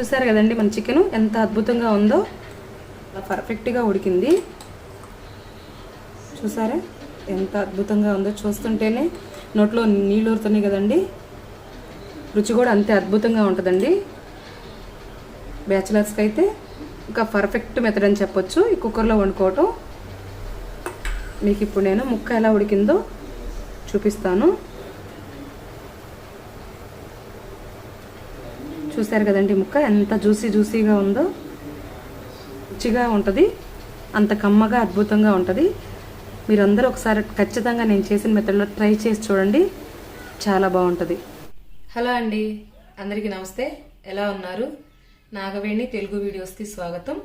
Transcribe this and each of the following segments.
చూసారు కదండి మన చికెన్? ఎంత అద్భుతంగా ఉందో. పర్ఫెక్ట్గా ఉడికింది. చూసారా? ఎంత అద్భుతంగా ఉందో చూస్తుంటేనే నోట్లో నీళ్ళు ఊరుతున్నాయి కదండి. రుచి కూడా అంతే అద్భుతంగా ఉంటుందండి. బ్యాచిలర్స్కి అయితే ఇంకా పర్ఫెక్ట్ మెథడ్ అని చెప్పొచ్చు. ఈ కుక్కర్లో వండుకోవటం. మీకు ఇప్పుడు నేను ముక్క ఎలా ఉడికిందో చూపిస్తాను. చూశారు కదండి ముక్క? ఎంత జ్యూసీ జ్యూసీగా ఉందో. రుచిగా ఉంటుంది. అంత కమ్మగా అద్భుతంగా ఉంటుంది. మీరందరూ ఒకసారి ఖచ్చితంగా నేను చేసిన మెథడ్లో ట్రై చేసి చూడండి. చాలా బాగుంటుంది. హలో అండి. అందరికీ నమస్తే. ఎలా ఉన్నారు? నాగవేణి తెలుగు వీడియోస్కి స్వాగతం.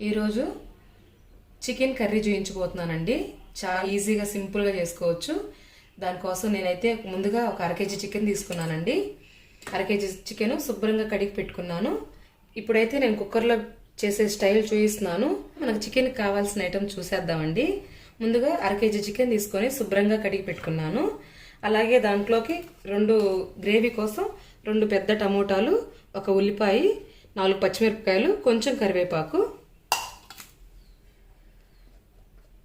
ఈరోజు చికెన్ కర్రీ చూయించబోతున్నానండి. చాలా ఈజీగా సింపుల్గా చేసుకోవచ్చు. దానికోసం నేనైతే ముందుగా ఒక అర కేజీ చికెన్ తీసుకున్నానండి. అర కేజీ చికెన్ శుభ్రంగా కడిగి పెట్టుకున్నాను. ఇప్పుడైతే నేను కుక్కర్లో చేసే స్టైల్ చూపిస్తున్నాను మనకు చికెన్ కావాల్సిన ఐటెం చూసేద్దామండి. ముందుగా అర కేజీ చికెన్ తీసుకొని శుభ్రంగా కడిగి పెట్టుకున్నాను. అలాగే దాంట్లోకి రెండు గ్రేవీ కోసం రెండు పెద్ద టమోటాలు ఒక ఉల్లిపాయ నాలుగు పచ్చిమిరపకాయలు కొంచెం కరివేపాకు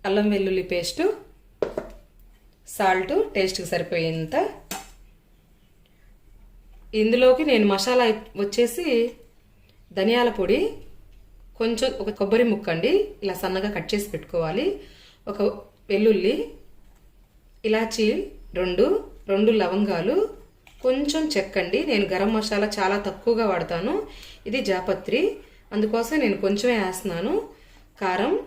అల్లం వెల్లుల్లి పేస్టు సాల్ట్ టేస్ట్కి సరిపోయేంత ఇందులోకి నేను మసాలా వచ్చేసి ధనియాల పొడి కొంచెం ఒక కొబ్బరి ముక్క అండి ఇలా సన్నగా కట్ చేసి పెట్టుకోవాలి. ఒక వెల్లుల్లి ఇలాచీ రెండు రెండు లవంగాలు కొంచెం చెక్క అండి నేను గరం మసాలా చాలా తక్కువగా వాడతాను. ఇది జాపత్రి. అందుకోసం నేను కొంచెమే వేస్తున్నాను. కారం.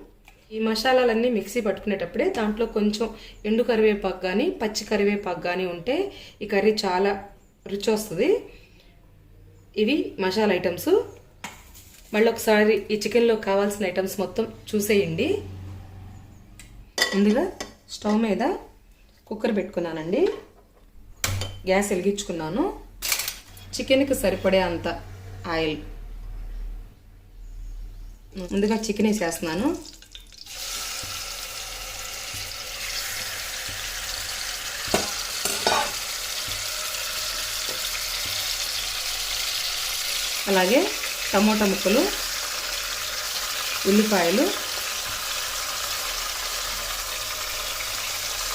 ఈ మసాలాలన్నీ మిక్సీ పట్టుకునేటప్పుడే దాంట్లో కొంచెం ఎండు కరివేపాకు కానీ పచ్చి కరివేపాకు కానీ ఉంటే ఈ కర్రీ చాలా రుచి వస్తుంది ఇవి మసాలా ఐటమ్స్. మళ్ళీ ఒకసారి ఈ చికెన్లో కావాల్సిన ఐటమ్స్ మొత్తం చూసేయండి. ముందుగా స్టవ్ మీద కుక్కర్ పెట్టుకున్నానండి. గ్యాస్ వెలిగించుకున్నాను. చికెన్కి సరిపడే అంత ఆయిల్. ముందుగా చికెన్ వేసేస్తున్నాను. అలాగే టమోటా ముక్కలు ఉల్లిపాయలు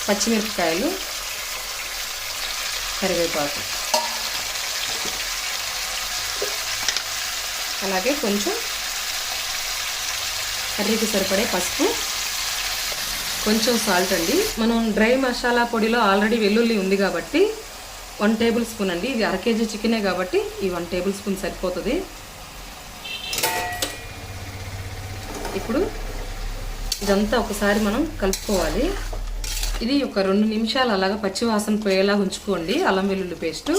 పచ్చిమిరపకాయలు కరివేపాకు. అలాగే కొంచెం కర్రీకి సరిపడే పసుపు కొంచెం సాల్ట్ అండి. మనం డ్రై మసాలా పొడిలో ఆల్రెడీ వెల్లుల్లి ఉంది కాబట్టి వన్ టేబుల్ స్పూన్ అండి. ఇది అర కేజీ చికెనే కాబట్టి ఈ వన్ టేబుల్ స్పూన్ సరిపోతుంది. ఇప్పుడు ఇదంతా ఒకసారి మనం కలుపుకోవాలి. ఇది ఒక రెండు నిమిషాలు అలాగా పచ్చివాసన పోయేలా ఉంచుకోండి అల్లం వెల్లుల్లి పేస్ట్.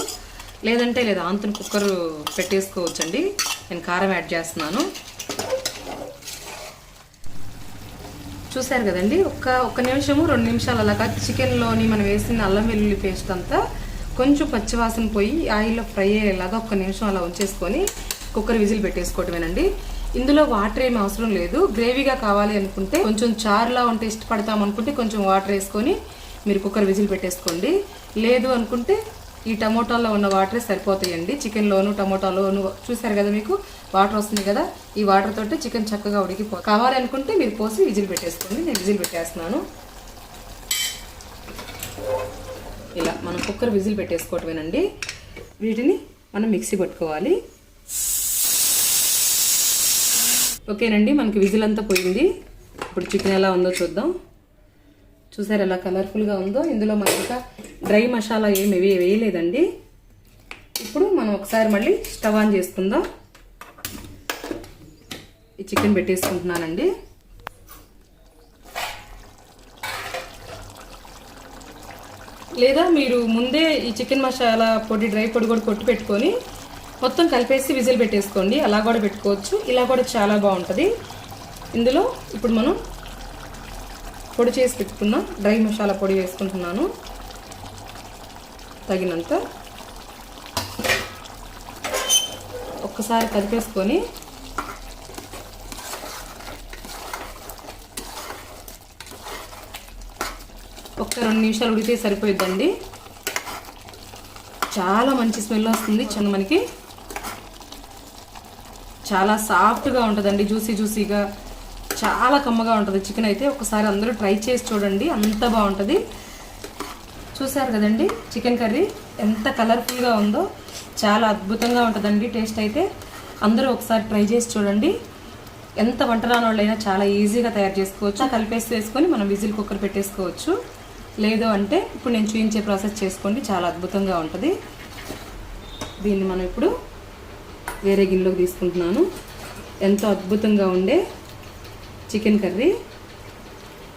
లేదంటే లేదా ఆంతుని కుక్కర్ పెట్టేసుకోవచ్చండి. నేను కారం యాడ్ చేస్తున్నాను. చూశారు కదండి? ఒక్క ఒక్క నిమిషము రెండు నిమిషాలు అలాగా చికెన్లోని మనం వేసిన అల్లం వెల్లుల్లి పేస్ట్ అంతా కొంచెం పచ్చివాసన పోయి ఆయిల్లో ఫ్రై అయ్యేలాగా ఒక్క నిమిషం అలా ఉంచేసుకొని కుక్కర్ విజిల్ పెట్టేసుకోవటమేనండి. ఇందులో వాటర్ ఏమి అవసరం లేదు. గ్రేవీగా కావాలి అనుకుంటే కొంచెం చారులా ఉంటే ఇష్టపడతాం అనుకుంటే కొంచెం వాటర్ వేసుకొని మీరు కుక్కర్ విజిల్ పెట్టేసుకోండి. లేదు అనుకుంటే ఈ టమోటాలో ఉన్న వాటరే సరిపోతాయండి. చికెన్లోను టమోటాలోను చూసారు కదా మీకు? వాటర్ వస్తుంది కదా? ఈ వాటర్ తోటి చికెన్ చక్కగా ఉడికిపో కావాలనుకుంటే మీరు పోసి విజిల్ పెట్టేసుకోండి. నేను విజిల్ పెట్టేస్తున్నాను. ఇలా మనం కుక్కర్ విజిల్ పెట్టేసుకోవటమేనండి. వీటిని మనం మిక్సీ పట్టుకోవాలి. ఓకేనండి మనకి విజిల్ అంతా పోయింది. ఇప్పుడు చికెన్ ఎలా ఉందో చూద్దాం. చూసారు ఎలా కలర్ఫుల్గా ఉందో? ఇందులో మనకి ఇంకా డ్రై మసాలా ఏమి వే- వేయలేదండి. ఇప్పుడు మనం ఒకసారి మళ్ళీ స్టవ్ ఆన్ చేసుకుందాం. ఈ చికెన్ పెట్టేసుకుంటున్నానండి. లేదా మీరు ముందే ఈ చికెన్ మసాలా పొడి డ్రై పొడి కూడా కొట్టి పెట్టుకొని మొత్తం కలిపేసి విజిల్ పెట్టేసుకోండి. అలా కూడా పెట్టుకోవచ్చు. ఇలా కూడా చాలా బాగుంటుంది. ఇందులో ఇప్పుడు మనం పొడి చేసి పెట్టుకున్నాం డ్రై మసాలా పొడి వేసుకుంటున్నాను. తగినంత. ఒక్కసారి కలిపేసుకొని ఒక రెండు నిమిషాలు ఉడితే సరిపోయిద్దండి. చాలా మంచి స్మెల్ వస్తుంది చిన్న మనకి. చాలా సాఫ్ట్గా ఉంటుందండి జ్యూసీ జ్యూసీగా. చాలా కమ్మగా ఉంటుంది చికెన్ అయితే. ఒకసారి అందరూ ట్రై చేసి చూడండి అంత బాగుంటుంది. చూసారు కదండి చికెన్ కర్రీ ఎంత కలర్ఫుల్గా ఉందో. చాలా అద్భుతంగా ఉంటుందండి టేస్ట్ అయితే. అందరూ ఒకసారి ట్రై చేసి చూడండి. ఎంత వంట రాని వాళ్ళైనా చాలా ఈజీగా తయారు చేసుకోవచ్చు. కలిపేసి వేసుకొని మనం విజిల్ కుక్కర్ పెట్టేసుకోవచ్చు. లేదు అంటే ఇప్పుడు నేను చూపించే ప్రాసెస్ చేసుకోండి. చాలా అద్భుతంగా ఉంటుంది. దీన్ని మనం ఇప్పుడు వేరే గిన్నెలోకి తీసుకుంటున్నాను. ఎంతో అద్భుతంగా ఉండే చికెన్ కర్రీ.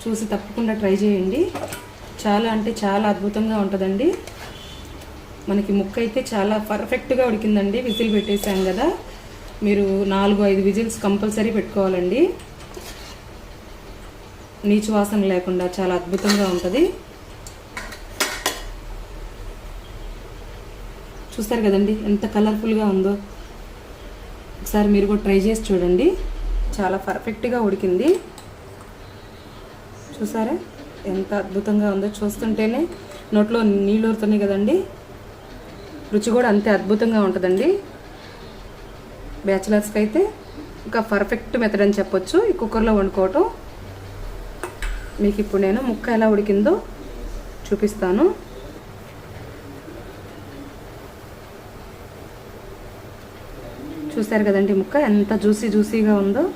చూసి తప్పకుండా ట్రై చేయండి. చాలా అంటే చాలా అద్భుతంగా ఉంటుందండి. మనకి ముక్క అయితే చాలా పర్ఫెక్ట్గా ఉడికిందండి. విజిల్ పెట్టేసాం కదా. మీరు నాలుగు ఐదు విజిల్స్ కంపల్సరీ పెట్టుకోవాలండి. నీచు వాసన లేకుండా చాలా అద్భుతంగా ఉంటుంది. చూస్తారు కదండి ఎంత కలర్ఫుల్గా ఉందో. ఒకసారి మీరు కూడా ట్రై చేసి చూడండి. చాలా పర్ఫెక్ట్గా ఉడికింది. చూసారా? ఎంత అద్భుతంగా ఉందో చూస్తుంటేనే నోట్లో నీళ్ళు ఊరుతున్నాయి కదండి. రుచి కూడా అంతే అద్భుతంగా ఉంటుందండి. బ్యాచిలర్స్కి అయితే ఇంకా పర్ఫెక్ట్ మెథడ్ అని చెప్పొచ్చు. ఈ కుక్కర్లో వండుకోవటం. మీకు ఇప్పుడు నేను ముక్క ఎలా ఉడికిందో చూపిస్తాను. చూశారు కదండి ముక్క? ఎంత జ్యూసీ జ్యూసీగా ఉందో.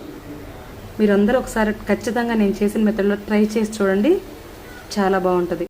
మీరందరూ ఒకసారి ఖచ్చితంగా నేను చేసిన మెథడ్లో ట్రై చేసి చూడండి. చాలా బాగుంటుంది.